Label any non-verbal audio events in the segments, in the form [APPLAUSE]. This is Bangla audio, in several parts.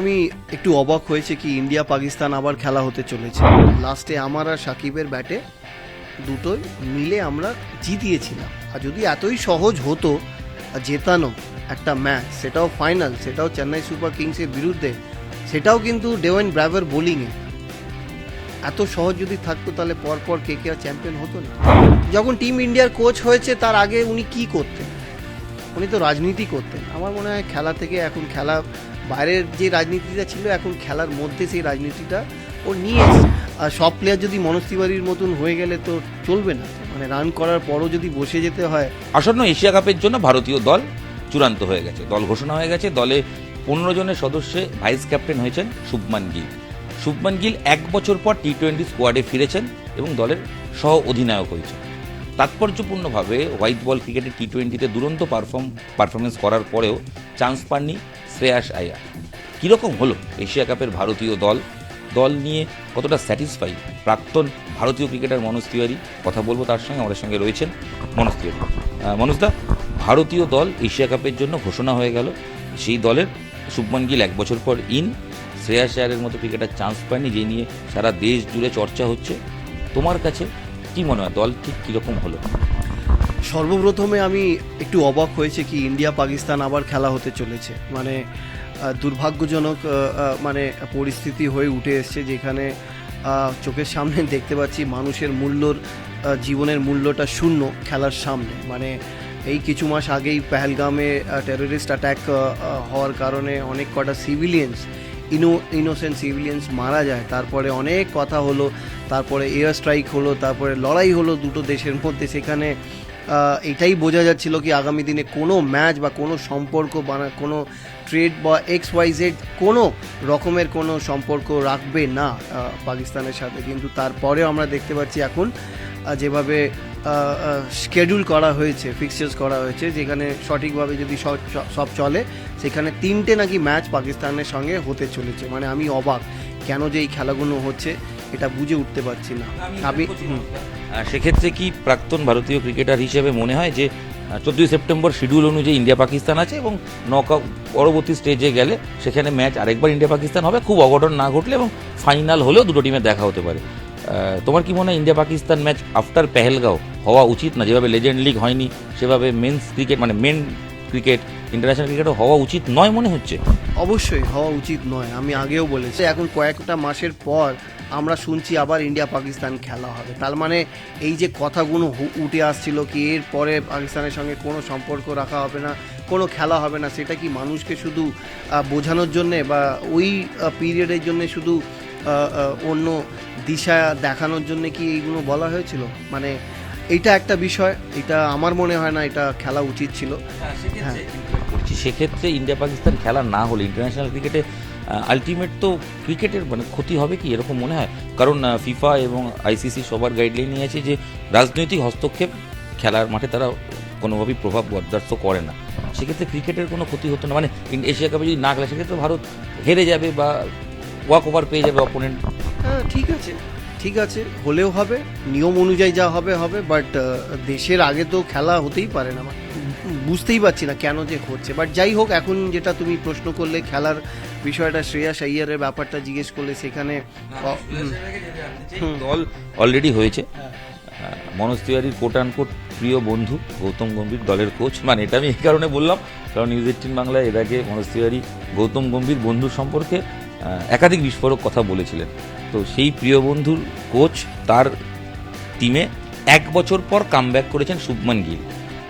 আমি একটু অবাক হয়েছে কি ইন্ডিয়া পাকিস্তান আবার খেলা হতে চলেছে। লাস্টে আমার আর সাকিবের ব্যাটে দুটোই মিলে আমরা জিতিয়েছিলাম। আর যদি এতই সহজ হতো জেতানো একটা ম্যাচ, সেটাও ফাইনাল সেটাও চেন্নাই সুপার কিংসের বিরুদ্ধে, সেটাও কিন্তু ডেওয়েন ব্র্যাভার বোলিংয়ে এত সহজ যদি থাকতো, তাহলে পরপর কে কে আর চ্যাম্পিয়ন হতো না। যখন টিম ইন্ডিয়ার কোচ হয়েছে, তার আগে উনি কি করতেন? উনি তো রাজনীতি করতেন। আমার মনে হয় খেলা থেকে এখন খেলা বাইরের যে রাজনীতিটা ছিল, এখন খেলার মধ্যে সেই রাজনীতিটা ও নিয়ে আর সব প্লেয়ার যদি মনোজ তিওয়ারির মতন হয়ে গেলে তো চলবে না। মানে রান করার পরও যদি বসে যেতে হয় আসন্ন এশিয়া কাপের জন্য ভারতীয় দল চূড়ান্ত হয়ে গেছে। দল ঘোষণা হয়ে গেছে। দলে পনেরো জনের সদস্যে ভাইস ক্যাপ্টেন হয়েছেন শুভমান গিল। শুভমান গিল এক বছর পর টি টোয়েন্টি স্কোয়াডে ফিরেছেন এবং দলের সহ অধিনায়ক হয়েছেন। তাৎপর্যপূর্ণভাবে হোয়াইট বল ক্রিকেটে টি টোয়েন্টিতে দুরন্ত পারফর্ম পারফরমেন্স করার পরেও চান্স পাননি শ্রেয়াস আয়ার। কীরকম হলো এশিয়া কাপের ভারতীয় দল? দল নিয়ে কতটা স্যাটিসফাই প্রাক্তন ভারতীয় ক্রিকেটার মনোজ তিওয়ারি কথা বলব তার সঙ্গে, আমাদের সঙ্গে রয়েছেন মনোজ তিওয়ারি। মনোজদা ভারতীয় দল এশিয়া কাপের জন্য ঘোষণা হয়ে গেল। সেই দলের শুভমান গিল এক বছর পর ইন শ্রেয়াস আয়ারের মতো ক্রিকেটার চান্স পায়নি যে নিয়ে সারা দেশ জুড়ে চর্চা হচ্ছে। তোমার কাছে কি মনে হয়, দল ঠিক কীরকম হলো? সর্বপ্রথমে আমি একটু অবাক হয়েছে কি ইন্ডিয়া পাকিস্তান আবার খেলা হতে চলেছে। মানে দুর্ভাগ্যজনক মানে পরিস্থিতি হয়ে উঠে এসছে যেখানে চোখের সামনে [LAUGHS] দেখতে পাচ্ছি মানুষের মূল্যর জীবনের মূল্যটা শূন্য খেলার সামনে। মানে এই কিছু মাস আগেই পেহেলগামে টেররিস্ট অ্যাটাক হওয়ার কারণে অনেক কটা সিভিলিয়ান্স ইনো ইনোসেন্ট সিভিলিয়ান্স মারা যায়। তারপরে অনেক কথা হলো, তারপরে এয়ার স্ট্রাইক হলো, তারপরে লড়াই হলো দুটো দেশের মধ্যে। সেখানে এটাই বোঝা যাচ্ছিল কি আগামী দিনে কোনো ম্যাচ বা কোনো সম্পর্ক বা কোনো ট্রেড বা এক্স ওয়াই জেড কোনো রকমের কোনো সম্পর্ক রাখবে না পাকিস্তানের সাথে। কিন্তু তারপরেও আমরা দেখতে পাচ্ছি এখন যেভাবে স্কেডিউল করা হয়েছে ফিক্সচার্স করা হয়েছে, যেখানে সঠিকভাবে যদি সব সব চলে, সেখানে তিনটে নাকি ম্যাচ পাকিস্তানের সঙ্গে হতে চলেছে। মানে আমি অবাক, কেন যে এই খেলাগুলো হচ্ছে। এটা বুঝে উঠতে পারছি না। আমি সেক্ষেত্রে কি প্রাক্তন ভারতীয় ক্রিকেটার হিসেবে মনে হয় যে চোদ্দই সেপ্টেম্বর শিডিউল অনুযায়ী ইন্ডিয়া পাকিস্তান আছে এবং নক পরবর্তী স্টেজে গেলে সেখানে ম্যাচ আরেকবার ইন্ডিয়া পাকিস্তান হবে খুব অঘটন না ঘটলে এবং ফাইনাল হলেও দুটো টিমের দেখা হতে পারে। তোমার কি মনে হয় India Pakistan match after Pahalgam হওয়া উচিত না? যেভাবে লেজেন্ড লিগ হয়নি সেভাবে মেন্স ক্রিকেট মানে মেন ক্রিকেট ইন্টারন্যাশনাল ক্রিকেটও হওয়া উচিত নয় মনে হচ্ছে? অবশ্যই হওয়া উচিত নয় আমি আগেও বলেছি। এখন কয়েকটা মাসের পর আমরা শুনছি আবার ইন্ডিয়া পাকিস্তান খেলা হবে। তার মানে এই যে কথাগুলো উঠে আসছিল কি এর পরে পাকিস্তানের সঙ্গে কোনো সম্পর্ক রাখা হবে না কোনো খেলা হবে না সেটা কি মানুষকে শুধু বোঝানোর জন্যে বা ওই পিরিয়ডের জন্য শুধু অন্য দিশা দেখানোর জন্য কি এইগুলো বলা হয়েছিল? মানে এটা একটা বিষয় এটা আমার মনে হয় না এটা খেলা উচিত ছিল। হ্যাঁ সেক্ষেত্রে ইন্ডিয়া পাকিস্তান খেলা না হলে ইন্টারন্যাশনাল ক্রিকেটে আলটিমেট তো ক্রিকেটের মানে ক্ষতি হবে কি এরকম মনে হয়? কারণ ফিফা এবং আইসিসি সবার গাইডলাইন নিয়ে আছে যে রাজনৈতিক হস্তক্ষেপ খেলার মাঠে তারা কোনোভাবেই প্রভাব বরদাস্ত করে না। সেক্ষেত্রে ক্রিকেটের কোনো ক্ষতি হতো না। মানে এশিয়া কাপে যদি না খেলে, সেক্ষেত্রে ভারত হেরে যাবে বা ওয়াক ওভার পেয়ে যাবে অপোনেন্ট হ্যাঁ ঠিক আছে। ঠিক আছে, হলেও হবে। নিয়ম অনুযায়ী যা হবে হবে বাট দেশের আগে তো খেলা হতেই পারে না। বুঝতেই পারছি না কেন যে হচ্ছে বাট যাই হোক এখন যেটা তুমি প্রশ্ন করলে খেলার বিষয়টা শ্রেয়াস আইয়ারের ব্যাপারটা জিজ্ঞেস করলে সেখানে। দল অলরেডি হয়েছে। মনোজ তিওয়ারির কোট কোট প্রিয় বন্ধু গৌতম গম্ভীর দলের কোচ মানে এটা আমি এই কারণে বললাম কারণ নিউজ এইটিন বাংলায় এর আগে মনোজ তিওয়ারি গৌতম গম্ভীর বন্ধু সম্পর্কে একাধিক বিস্ফোরক কথা বলেছিলেন। তো সেই প্রিয় বন্ধুর কোচ তার টিমে এক বছর পর কামব্যাক করেছেন Shubman Gill.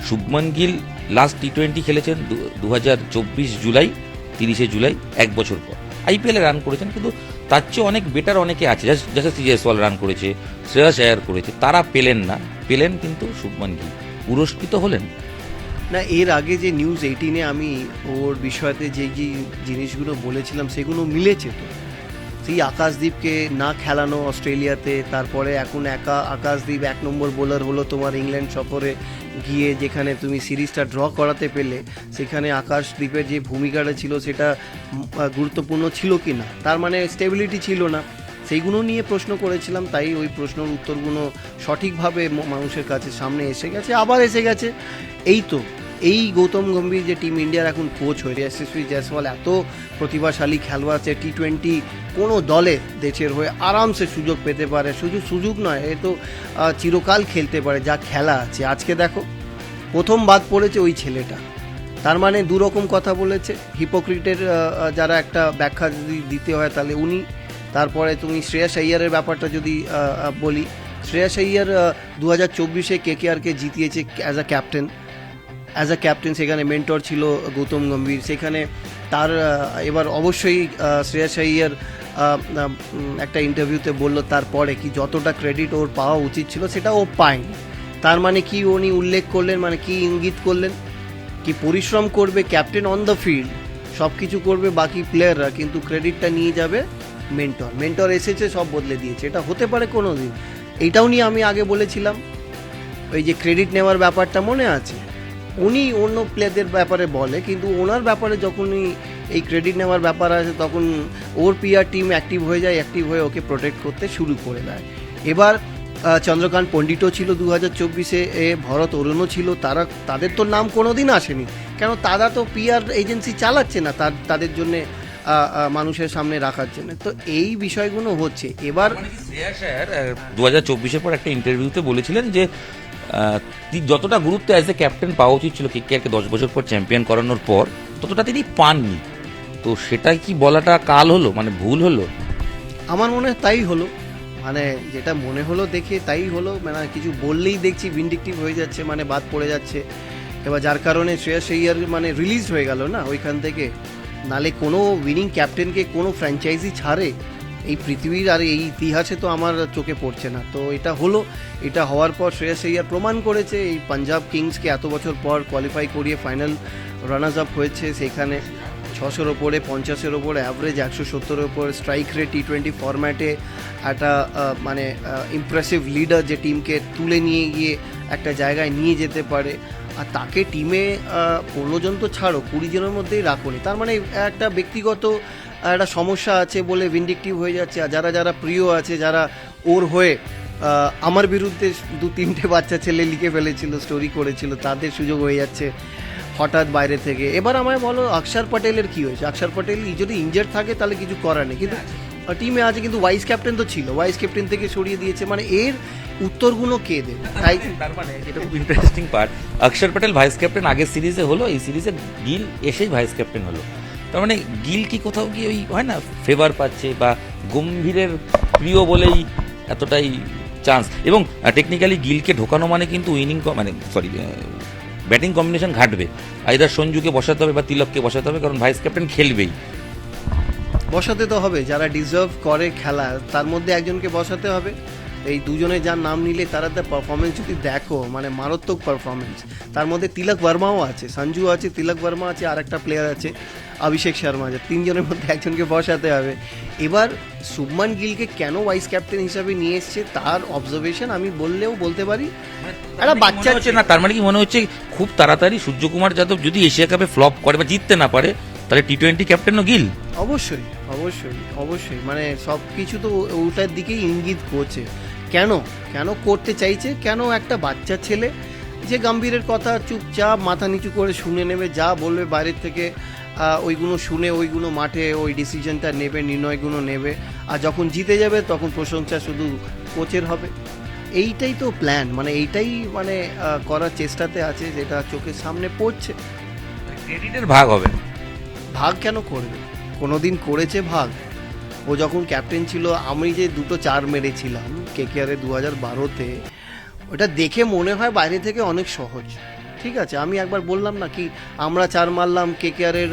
Shubman Gill last T twenty খেলেছেন দু হাজার চব্বিশ জুলাই, তিরিশে জুলাই, এক বছর পর। আইপিএলে রান করেছেন, কিন্তু তার চেয়ে অনেক বেটার অনেকে আছে। যশস্বী জয়সওয়াল রান করেছে শ্রেয়াস আয়ার করেছে, তারা পেলেন না। পেলেন কিন্তু শুভমান গিল। পুরস্কৃত হলেন। না, এর আগে যে নিউজ এইটিনে আমি ওর বিষয়তে যে যে জিনিসগুলো বলেছিলাম, সেগুলো মিলেছে তো। সেই আকাশদীপকে না খেলানো অস্ট্রেলিয়াতে, তারপরে এখন একা আকাশদীপ এক নম্বর বোলার হলো তোমার ইংল্যান্ড সফরে গিয়ে যেখানে তুমি সিরিজটা ড্র করাতে পেলে, সেখানে আকাশদ্বীপের যে ভূমিকাটা ছিল সেটা গুরুত্বপূর্ণ ছিল কি না তার মানে স্টেবিলিটি ছিল না। সেইগুলো নিয়ে প্রশ্ন করেছিলাম, তাই ওই প্রশ্নের উত্তরগুলো সঠিকভাবে মানুষের কাছে সামনে এসে গেছে, আবার এসে গেছে। এই তো এই গৌতম গম্ভীর যে টিম ইন্ডিয়ার এখন কোচ হয়েছে, এসএসবি জয়সওয়াল এত প্রতিভাশালী খেলোয়াড় আছে টি টোয়েন্টি কোনো দলে দেশের হয়ে আরামসে সুযোগ পেতে পারে। শুধু সুযোগ নয়, এ তো চিরকাল খেলতে পারে, যা খেলা আছে। আজকে দেখো, প্রথম বাদ পড়েছে ওই ছেলেটা। তার মানে দুরকম কথা বলেছে। হিপোক্রিটের যারা একটা ব্যাখ্যা যদি দিতে হয় তাহলে উনি, তারপরে তুমি শ্রেয়াস আইয়ারের ব্যাপারটা যদি বলি। শ্রেয়াস আইয়ার দু হাজার চব্বিশে কে কে আরকে জিতিয়েছে as a captain as a captain সেখানে মেন্টর ছিল গৌতম গম্ভীর। সেখানে তার এবার অবশ্যই আহ, শ্রেয়াস আইয়ার একটা ইন্টারভিউতে বলল তারপরে কি যতটা ক্রেডিট ওর পাওয়া উচিত ছিল সেটা ও পায়নি। তার মানে কি উনি উল্লেখ করলেন মানে কি ইঙ্গিত করলেন? কি পরিশ্রম করবে ক্যাপ্টেন অন দ্য ফিল্ড সব কিছু করবে বাকি প্লেয়াররা কিন্তু ক্রেডিটটা নিয়ে যাবে মেন্টর মেন্টর এসেছে সব বদলে দিয়েছে। এটা হতে পারে কোনো দিন এইটাও নিয়ে আমি আগে বলেছিলাম। ওই যে ক্রেডিট নেওয়ার ব্যাপারটা মনে আছে? উনি অন্য প্লেয়ারদের ব্যাপারে বলে, কিন্তু ওনার ব্যাপারে যখনই এই ক্রেডিট নেওয়ার ব্যাপার আছে তখন ওর পিআর টিম অ্যাক্টিভ হয়ে যায় অ্যাক্টিভ হয়ে ওকে প্রোটেক্ট করতে শুরু করে দেয়। এবার চন্দ্রকান্ত পণ্ডিতও ছিল দু হাজার চব্বিশে, এ ভরত অরুণও ছিল, তারা, তাদের তো নাম কোনো দিন আসেনি। কেন তারা তো পিআর এজেন্সি চালাচ্ছে না, তার, তাদের জন্যে মানুষের সামনে রাখার জন্য। তো এই বিষয়গুলো হচ্ছে। এবার মানে দু হাজার চব্বিশের পর একটা ইন্টারভিউতে বলেছিলেন যে যতটা গুরুত্ব অ্যাজ এ ক্যাপ্টেন পাওয়া উচিত ছিল কেকেআরকে দশ বছর পর চ্যাম্পিয়ন করানোর পর, ততটা তিনি পাননি। তো সেটাই কি বলাটা কাল হলো? মানে ভুল হলো? আমার মনে হয় তাই হলো। মানে যেটা মনে হলো দেখে তাই হলো। মানে কিছু বললেই দেখছি ভিন্ডিকটিভ হয়ে যাচ্ছে মানে বাদ পড়ে যাচ্ছে। এবার যার কারণে শ্রেয়াস আইয়ার মানে রিলিজ হয়ে গেল না? ওইখান থেকে। নালে কোনো উইনিং ক্যাপ্টেনকে কোনো ফ্র্যাঞ্চাইজি ছাড়ে এই পৃথিবীর আর এই ইতিহাসে তো আমার চোখে পড়ছে না। তো এটা হলো, এটা হওয়ার পর শ্রেয়াস আইয়ার প্রমাণ করেছে, এই পাঞ্জাব কিংসকে এত বছর পর কোয়ালিফাই করিয়ে ফাইনাল রানার্স আপ হয়েছে। সেখানে ছশোর ওপরে, পঞ্চাশের ওপরে অ্যাভারেজ একশো সত্তরের ওপর স্ট্রাইক রেট টি টোয়েন্টি ফরম্যাটে একটা মানে ইমপ্রেসিভ লিডার যে টিমকে তুলে নিয়ে গিয়ে একটা জায়গায় নিয়ে যেতে পারে। আর তাকে টিমে পনেরো জন তো ছাড়ো, কুড়ি জনের মধ্যেই রাখুনি তার মানে একটা ব্যক্তিগত একটা সমস্যা আছে বলে ভিন্ডিকটিভ হয়ে যাচ্ছে। আর যারা যারা প্রিয় আছে যারা ওর হয়ে আমার বিরুদ্ধে দু তিনটে বাচ্চা ছেলে লিখে ফেলেছিল স্টোরি করেছিল তাদের সুযোগ হয়ে যাচ্ছে হঠাৎ বাইরে থেকে। এবার আমায় বলো অক্ষর পটেলের কি হয়েছে? অক্ষর পটেল যদি ইনজার্ড থাকে তাহলে কিছু করার নেই। কিন্তু টিমে আছে কিন্তু ভাইস ক্যাপ্টেন তো ছিল। ভাইস ক্যাপ্টেন থেকে সরিয়ে দিয়েছে। মানে এর উত্তরগুলো কে দেবে? তাই মানে খুব ইন্টারেস্টিং পার্ট অক্ষর প্যাটেল ভাইস ক্যাপ্টেন আগের সিরিজে হলো এই সিরিজে গিল এসেই ভাইস ক্যাপ্টেন হলো। তার মানে গিল কি কোথাও গিয়ে ওই হয় না ফেভার পাচ্ছে বা গম্ভীরের প্রিয় বলেই এতটাই চান্স এবং টেকনিক্যালি গিলকে ঢোকানো মানে কিন্তু উইনিং মানে সরি ব্যাটিং কম্বিনেশন ঘাটবে। আইদার সঞ্জুকে বসাতে হবে বা তিলককে বসাতে হবে, কারণ ভাইস ক্যাপ্টেন খেলবেই। বসাতে তো হবে, যারা ডিজার্ভ করে খেলা, তার মধ্যে একজনকে বসাতে হবে। এই দুজনে যার নাম নিলে তারা তার পারফরমেন্স যদি দেখো মানে মারাত্মক পারফরমেন্স তার মধ্যে তিলক বর্মাও আছে সঞ্জু আছে তিলক বর্মা আছে আর একটা প্লেয়ার আছে অভিষেক শর্মা আছে। তিনজনের মধ্যে একজনকে বসাতে হবে। এবার শুভমান গিলকে কেন ভাইস ক্যাপ্টেন হিসাবে নিয়ে এসছে তার অবজারভেশন আমি বললেও বলতে পারি। একটা বাচ্চা মনে হচ্ছে না তার মানে কি মনে হচ্ছে খুব তাড়াতাড়ি সূর্যকুমার যাদব যদি এশিয়া কাপে ফ্লপ করে বা জিততে না পারে তাহলে টি টোয়েন্টি ক্যাপ্টেনও গিল? অবশ্যই অবশ্যই অবশ্যই। মানে সব কিছু তো ওটার দিকেই ইঙ্গিত করছে। কেন? কেন করতে চাইছে? কেন একটা বাচ্চা ছেলে? যে গম্ভীরের কথা চুপচাপ মাথা নিচু করে শুনে নেবে যা বলবে বাইরের থেকে ওইগুলো শুনে ওইগুলো মাঠে ওই ডিসিশনটা নেবে নির্ণয়গুলো নেবে আর যখন জিতে যাবে তখন প্রশংসা শুধু কোচের হবে। এইটাই তো প্ল্যান মানে এইটাই মানে করার চেষ্টাতে আছে যেটা চোখের সামনে পড়ছে। ক্রেডিটের ভাগ হবে। ভাগ কেন করবে? কোনোদিন করেছে ভাগ? ও যখন ক্যাপ্টেন ছিল আমি যে দুটো চার মেরেছিলাম কে কে আরে দু হাজার বারোতে ওটা দেখে মনে হয় বাইরে থেকে অনেক সহজ। ঠিক আছে, আমি একবার বললাম না কি, আমরা চার মারলাম কে কে আরের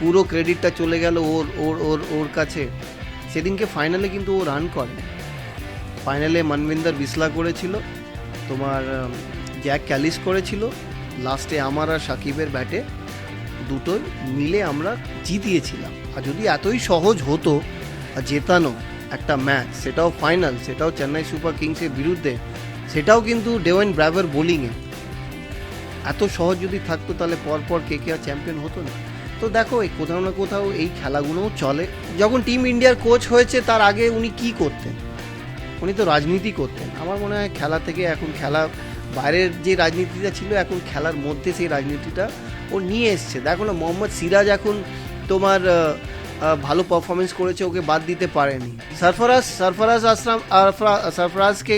পুরো ক্রেডিটটা চলে গেল ওর ওর ওর ওর কাছে। সেদিনকে ফাইনালে কিন্তু ও রান করে। ফাইনালে মনবিন্দর বিসলা করেছিল, তোমার জ্যাক ক্যালিস করেছিল। লাস্টে আমার আর সাকিবের ব্যাটে দুটোই মিলে আমরা জিতিয়েছিলাম। আর যদি এতই সহজ হতো, আর জেতানো একটা ম্যাচ সেটাও ফাইনাল সেটাও চেন্নাই সুপার কিংসের বিরুদ্ধে, সেটাও কিন্তু ডেওয়েন ব্র্যাভার বোলিংয়ে এত সহজ যদি থাকতো তাহলে পরপর কে কে আর চ্যাম্পিয়ন হতো না। তো দেখো, এই কোথাও না কোথাও এই খেলাগুলোও চলে। যখন টিম ইন্ডিয়ার কোচ হয়েছে, তার আগে উনি কি করতেন? উনি তো রাজনীতি করতেন। আমার মনে হয় খেলা থেকে এখন খেলা, বাইরের যে রাজনীতিটা ছিল, এখন খেলার মধ্যে সেই রাজনীতিটা ও নিয়ে এসছে। দেখো না, মোহাম্মদ সিরাজ এখন তোমার ভালো পারফরমেন্স করেছে, ওকে বাদ দিতে পারেনি। সরফরাজ সরফরাজ আসলাম সরফরাজকে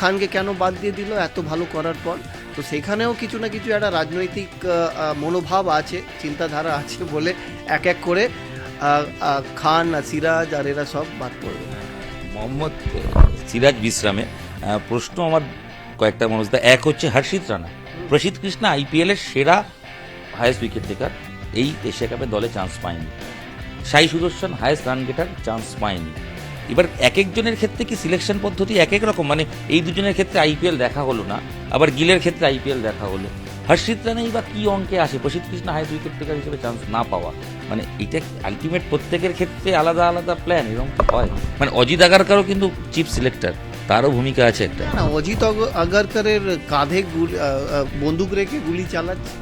খানকে কেন বাদ দিয়ে দিল? এত ভালো করার পর। তো সেখানেও কিছু না কিছু একটা রাজনৈতিক মনোভাব আছে, চিন্তাধারা আছে বলে এক এক করে খান সিরাজ আর এরা সব বাদ পড়বে। মোহাম্মদ সিরাজ বিশ্রামে প্রশ্ন আমার কয়েকটা মানুষদা এক হচ্ছে হর্ষিত রানা। প্রসিদ্ধ কৃষ্ণা আইপিএল এর সেরা হায়েস্ট উইকেট টেকার এই এশিয়া কাপে দলে চান্স পায়নি। Sai Sudharsan, highest run getter, chance পায়নি। এবার এক একজনের ক্ষেত্রে কি সিলেকশন পদ্ধতি এক এক রকম? মানে এই দুজনের ক্ষেত্রে আইপিএল দেখা হলো না, আবার গিলের ক্ষেত্রে আইপিএল দেখা হলো। হর্ষিত রানাই বা কী অঙ্কে আসে? প্রসিদ্ধ কৃষ্ণ হায়েস্ট উইকেট টেকার হিসেবে চান্স না পাওয়া। মানে এটা আলটিমেট প্রত্যেকের ক্ষেত্রে আলাদা আলাদা প্ল্যান এরকম হয়? মানে অজিত আগারকারও কিন্তু চিফ সিলেক্টর তারও ভূমিকা আছে একটা। না অজিত আগারকারের কাঁধে বন্দুক রেখে গুলি চালাচ্ছে।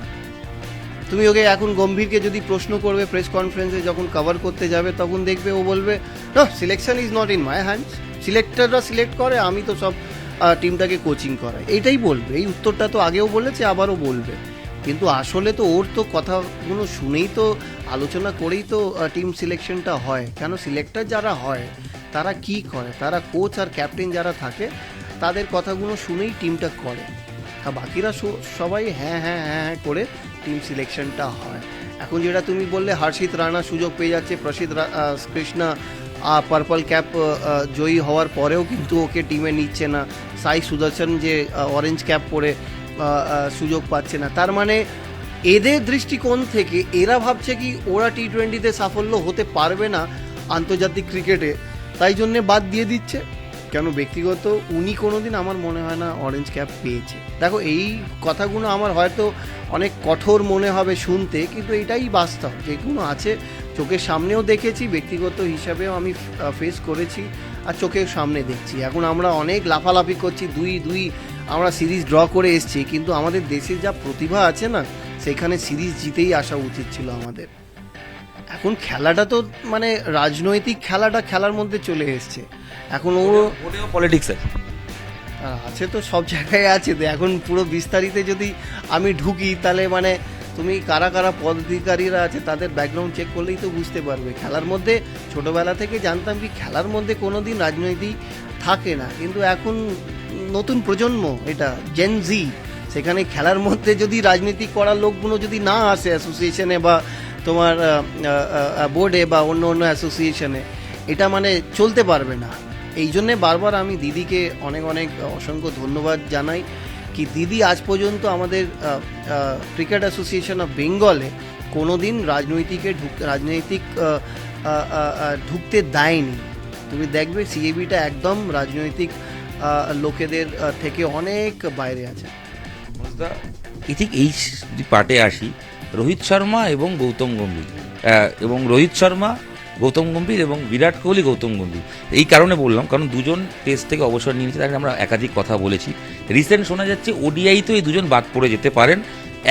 তুমি ওকে এখন গম্ভীরকে যদি প্রশ্ন করবে প্রেস কনফারেন্সে যখন কভার করতে যাবে, তখন দেখবে ও বলবে, না selection is not in my hands সিলেক্টররা select করে, আমি তো সব টিমটাকে কোচিং করাই। এইটাই বলবে। এই উত্তরটা তো আগেও বলেছে, আবারও বলবে। কিন্তু আসলে তো ওর তো কথাগুলো শুনেই তো, আলোচনা করেই তো টিম সিলেকশনটা হয়। কেন? সিলেক্টর যারা হয়, তারা কি করে? তারা কোচ আর ক্যাপ্টেন যারা থাকে, তাদের কথাগুলো শুনেই টিমটা করে। আর বাকিরা সবাই হ্যাঁ হ্যাঁ হ্যাঁ হ্যাঁ করে টিম সিলেকশনটা হয়। এখন যেটা তুমি বললে, হর্ষিত রানা সুযোগ পেয়ে যাচ্ছে প্রসিদ্ধ কৃষ্ণা পার্পল ক্যাপ জয়ী হওয়ার পরেও কিন্তু ওকে টিমে নিচ্ছে না। সাই সুদর্শন যে অরেঞ্জ ক্যাপ পরে সুযোগ পাচ্ছে না। তার মানে এদের দৃষ্টিকোণ থেকে এরা ভাবছে কি, ওরা টি টোয়েন্টিতে সাফল্য হতে পারবে না আন্তর্জাতিক ক্রিকেটে। তাই জন্যে বাদ দিয়ে দিচ্ছে। কেন ব্যক্তিগত? উনি কোনোদিন আমার মনে হয় না অরেঞ্জ ক্যাপ পেয়েছে। দেখো, এই কথাগুলো আমার হয়তো অনেক কঠোর মনে হবে শুনতে, কিন্তু এটাই বাস্তব। যেগুলো আছে, চোখের সামনেও দেখেছি, ব্যক্তিগত হিসাবেও আমি ফেস করেছি, আর চোখের সামনে দেখছি। এখন আমরা অনেক লাফালাফি করছি, দুই দুই, আমরা সিরিজ ড্র করে এসেছি, কিন্তু আমাদের দেশের যা প্রতিভা আছে না, সেখানে সিরিজ জিতেই আসা উচিত ছিল আমাদের। এখন খেলাটা তো মানে রাজনৈতিক খেলাটা খেলার মধ্যে চলে এসছে। এখন ও পলিটিক্স আছে আছে তো, সব জায়গায় আছে তো। এখন পুরো বিস্তারিত যদি আমি ঢুকি, তাহলে মানে তুমি কারা কারা পদাধিকারীরা আছে, তাদের ব্যাকগ্রাউন্ড চেক করলেই তো বুঝতে পারবে। খেলার মধ্যে ছোটবেলা থেকে জানতাম কি, খেলার মধ্যে কোনো দিন রাজনৈতিক থাকে না। কিন্তু এখন নতুন প্রজন্ম, এটা জেন জি সেখানে খেলার মধ্যে যদি রাজনীতি করার লোকগুলো যদি না আসে অ্যাসোসিয়েশনে বা তোমার বোর্ডে বা অন্য অন্য অ্যাসোসিয়েশনে এটা মানে চলতে পারবে না। এই জন্যে বারবার আমি দিদিকে অনেক অনেক অসংখ্য ধন্যবাদ জানাই কি দিদি আজ পর্যন্ত আমাদের ক্রিকেট অ্যাসোসিয়েশন অফ বেঙ্গলে কোনো দিন রাজনৈতিকে রাজনৈতিক ঢুকতে দেয়নি। তুমি দেখবে সিএবিটা একদম রাজনৈতিক লোকেদের থেকে অনেক বাইরে আছে। ঠিক এই পার্টে আসি। রোহিত শর্মা এবং গৌতম গম্ভীর। এবং রোহিত শর্মা গৌতম গম্ভীর এবং বিরাট কোহলি গৌতম গম্ভীর। এই কারণে বললাম, কারণ দুজন টেস্ট থেকে অবসর নিয়েছে, তাকে আমরা একাধিক কথা বলেছি। রিসেন্ট শোনা যাচ্ছে ওডিআই তো এই দুজন বাদ পড়ে যেতে পারেন।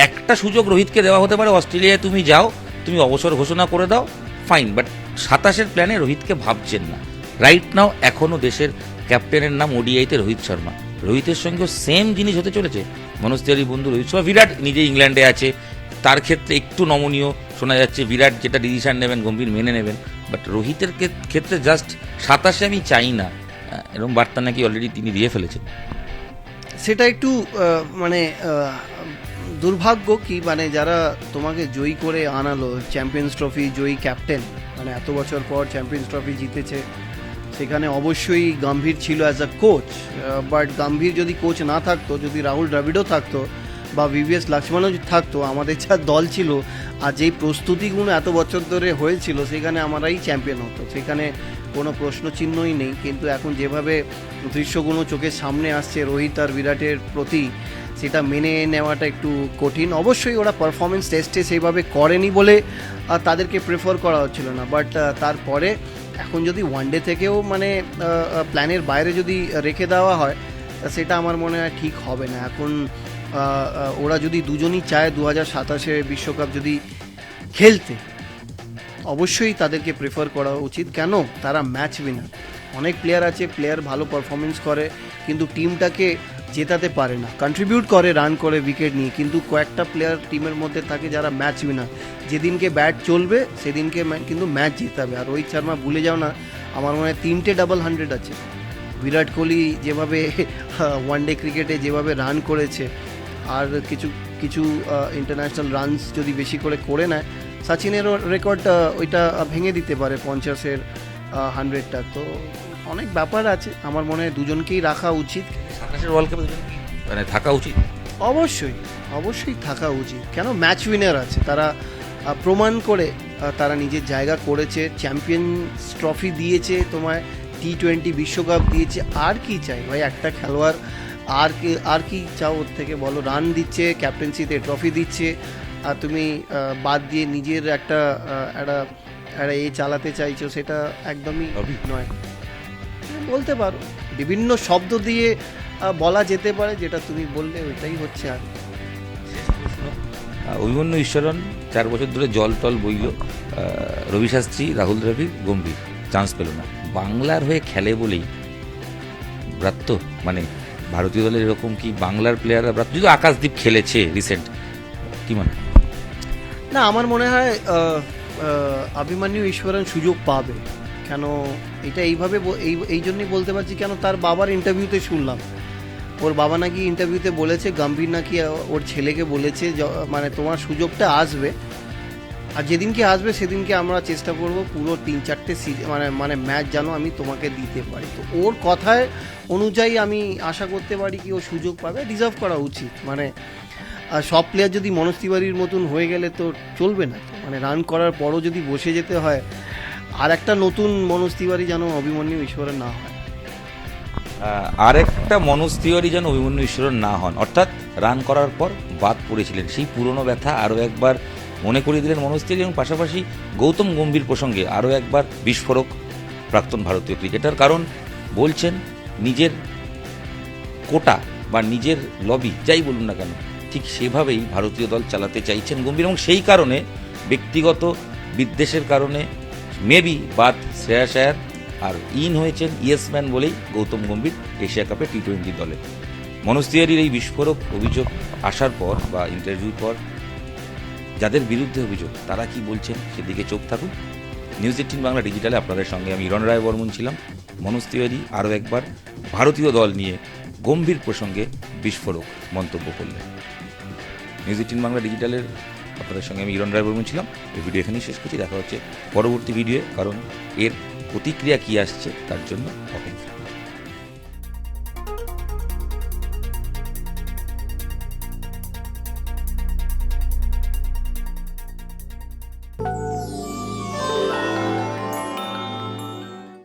একটা সুযোগ রোহিতকে দেওয়া হতে পারে অস্ট্রেলিয়ায় তুমি যাও, তুমি অবসর ঘোষণা করে দাও ফাইন বাট সাতাশের প্ল্যানে রোহিতকে ভাবছেন না। রাইট নাও এখনও দেশের ক্যাপ্টেনের নাম ওডিআইতে রোহিত শর্মা। রোহিতের সঙ্গে সেম জিনিস হতে চলেছে। মনোজ তিওয়ারি বন্ধু রোহিত শর্মা, বিরাট নিজে ইংল্যান্ডে আছে। তার ক্ষেত্রে একটু নমনীয়, শোনা যাচ্ছে বিরাট যেটা ডিসিশন নেবেন, গম্ভীর মেনে নেবেন। বাট রোহিতের ক্ষেত- ক্ষেত্রে জাস্ট সাতাশে আমি চাই না। এরকম বার্তা নাকি অলরেডি তিনি দিয়ে ফেলেছেন। সেটা একটু মানে দুর্ভাগ্য কি মানে যারা তোমাকে জয়ী করে আনালো চ্যাম্পিয়ন্স ট্রফি জয়ী ক্যাপ্টেন মানে এত বছর পর চ্যাম্পিয়ন্স ট্রফি জিতেছে, সেখানে অবশ্যই গম্ভীর ছিল as a coach but Gambhir যদি কোচ না থাকতো, যদি রাহুল দ্রাবিড়ও থাকতো বা লক্ষ্মণও যদি থাকতো আমাদের যা দল ছিল আর যেই প্রস্তুতিগুলো এত বছর ধরে হয়েছিল সেখানে আমরাই চ্যাম্পিয়ন হতো। সেখানে কোনো প্রশ্নচিহ্নই নেই কিন্তু এখন যেভাবে দৃশ্যগুলো চোখের সামনে আসছে রোহিত আর বিরাটের প্রতি সেটা মেনে নেওয়াটা একটু কঠিন। অবশ্যই ওরা পারফরমেন্স টেস্টে সেইভাবে করেনি বলে আহ, তাদেরকে প্রেফার করা হচ্ছিল না। বাট তারপরে এখন যদি ওয়ানডে থেকেও মানে প্ল্যানের বাইরে যদি রেখে দেওয়া হয় সেটা আমার মনে হয় ঠিক হবে না। এখন ওরা যদি দুজনই চায় দু হাজার সাতাশে বিশ্বকাপ যদি খেলতে, অবশ্যই তাদেরকে প্রেফার করা উচিত। কেন? তারা ম্যাচ উইনার অনেক প্লেয়ার আছে প্লেয়ার ভালো পারফরমেন্স করে, কিন্তু টিমটাকে জেতাতে পারে না। কন্ট্রিবিউট করে রান করে উইকেট নিয়ে। কিন্তু কয়েকটা প্লেয়ার টিমের মধ্যে থাকে যারা ম্যাচ উইনার যেদিনকে ব্যাট চলবে, সেদিনকে কিন্তু ম্যাচ জেতাবে। আর রোহিত শর্মা, ভুলে যাও না, আমার মনে হয় তিনটে ডাবল হান্ড্রেড আছে। বিরাট কোহলি যেভাবে ওয়ান ডে ক্রিকেটে যেভাবে রান করেছে আর কিছু কিছু ইন্টারন্যাশনাল রানস যদি বেশি করে করে নেয় সচিনেরও রেকর্ড ওইটা ভেঙে দিতে পারে পঞ্চাশের হান্ড্রেডটা তো অনেক ব্যাপার আছে। আমার মনে হয় দুজনকেই রাখা উচিত। সাতাশের ওয়ার্ল্ড কাপে মানে থাকা উচিত? অবশ্যই অবশ্যই থাকা উচিত। কেন? ম্যাচ উইনার আছে। তারা প্রমাণ করে তারা নিজের জায়গা করেছে চ্যাম্পিয়ন্স ট্রফি দিয়েছে তোমায় টি টোয়েন্টি বিশ্বকাপ দিয়েছে। আর কি চাই? ভাই একটা খেলোয়াড় আর কি আর কি চাও ওর থেকে? বলো রান দিচ্ছে ক্যাপ্টেন্সিতে ট্রফি দিচ্ছে আর তুমি বাদ দিয়ে নিজের একটা একটা একটা এ চালাতে চাইছো সেটা একদমই? নয়। বলতে পারো। বিভিন্ন শব্দ দিয়ে বলা যেতে পারে যেটা তুমি বললে ওইটাই হচ্ছে আর অভিমন্যু ঈশ্বরন চার বছর ধরে জল টল বইল। রবি শাস্ত্রী রাহুল দ্রাবিড় গম্ভীর। চান্স পেল না। বাংলার হয়ে খেলে বলেই ব্রাত্য মানে ভারতীয় দলের এরকম কি বাংলার প্লেয়াররা যদি আকাশদীপ খেলেছে রিসেন্ট কি মনে? না, আমার মনে হয় অভিমন্যু ঈশ্বরন সুযোগ পাবে। কেন, এটা এইভাবে এই এই জন্যই বলতে পারছি, কেন তার বাবার ইন্টারভিউতে শুনলাম। ওর বাবা নাকি ইন্টারভিউতে বলেছে, গম্ভীর নাকি ওর ছেলেকে বলেছে মানে তোমার সুযোগটা আসবে। আর যেদিনকে আসবে সেদিনকে আমরা চেষ্টা করব পুরো তিন চারটে মানে মানে ম্যাচ যেন আমি তোমাকে দিতে পারি। তো ওর কথায় অনুযায়ী আমি আশা করতে পারি কি ও সুযোগ পাবে। ডিজার্ভ করা উচিত। মানে আর সব প্লেয়ার যদি মনোজ তিওয়ারির মতন হয়ে গেলে তো চলবে না। মানে রান করার পরও যদি বসে যেতে হয় আর একটা নতুন মনোজ তিওয়ারি যেন অভিমন্যু ঈশ্বরের না হয়। আহ, আর একটা মনোজ তিওয়ারি যেন অভিমন্যু ঈশ্বরের না হন। অর্থাৎ রান করার পর বাদ পড়েছিলেন। সেই পুরনো ব্যথা আরও একবার মনে করিয়ে দিলেন মনোজ তিওয়ারি এবং পাশাপাশি গৌতম গম্ভীর প্রসঙ্গে আরও একবার বিস্ফোরক প্রাক্তন ভারতীয় ক্রিকেটার। কারণ বলছেন, নিজের কোটা বা নিজের লবি যাই বলুন না কেন, ঠিক সেভাবেই ভারতীয় দল চালাতে চাইছেন গম্ভীর এবং সেই কারণে, ব্যক্তিগত বিদ্বেষের কারণে মেবি বাদ শ্রেয়া আয়ার আর ইন হয়েছেন ইয়েসম্যান বলেই গৌতম গম্ভীর এশিয়া কাপে টি টোয়েন্টি দলে। মনোজ তিওয়ারির এই বিস্ফোরক অভিযোগ আসার পর বা ইন্টারভিউর পর যাদের বিরুদ্ধে অভিযোগ, তারা কি বলছেন সেদিকে চোখ থাকুন। নিউজ এইটিন বাংলা ডিজিটালে আপনাদের সঙ্গে আমি ইরণ রায় বর্মন ছিলাম। মনোজ তিওয়ারি আরও একবার ভারতীয় দল নিয়ে গম্ভীর প্রসঙ্গে বিস্ফোরক মন্তব্য করলেন। নিউজ এইটিন বাংলা ডিজিটালের আপনাদের সঙ্গে আমি ইরণ রায় বর্মন ছিলাম। এই ভিডিও এখানেই শেষ করছি। দেখা হচ্ছে পরবর্তী ভিডিও কারণ এর প্রতিক্রিয়া কি আসছে তার জন্য অপেক্ষা।